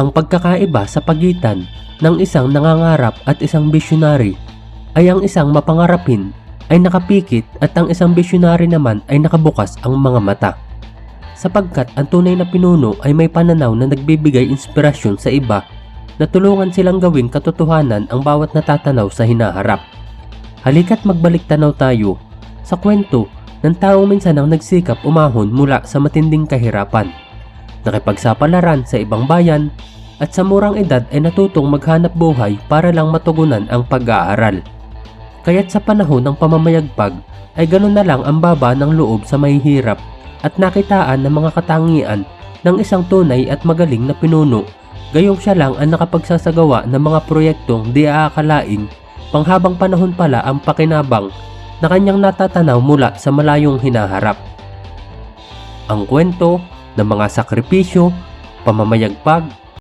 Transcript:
Ang pagkakaiba sa pagitan ng isang nangangarap at isang visionary ay ang isang mapangarapin ay nakapikit at ang isang visionary naman ay nakabukas ang mga mata. Sapagkat ang tunay na pinuno ay may pananaw na nagbibigay inspirasyon sa iba na tulungan silang gawing katotohanan ang bawat natatanaw sa hinaharap. Halika't magbalik tanaw tayo sa kwento ng taong minsan ang nagsikap umahon mula sa matinding kahirapan. Nakipagsapalaran sa ibang bayan at sa murang edad ay natutong maghanap buhay para lang matugunan ang pag-aaral. Kaya't sa panahon ng pamamayagpag ay ganun na lang ang baba ng loob sa mahihirap at nakitaan ng mga katangian ng isang tunay at magaling na pinuno. Gayong siya lang ang nakapagsasagawa ng mga proyektong di aakalaing panghabang panahon pala ang pakinabang na kanyang natatanaw mula sa malayong hinaharap. Ang kwento ng mga sakripisyo, pamamayagpag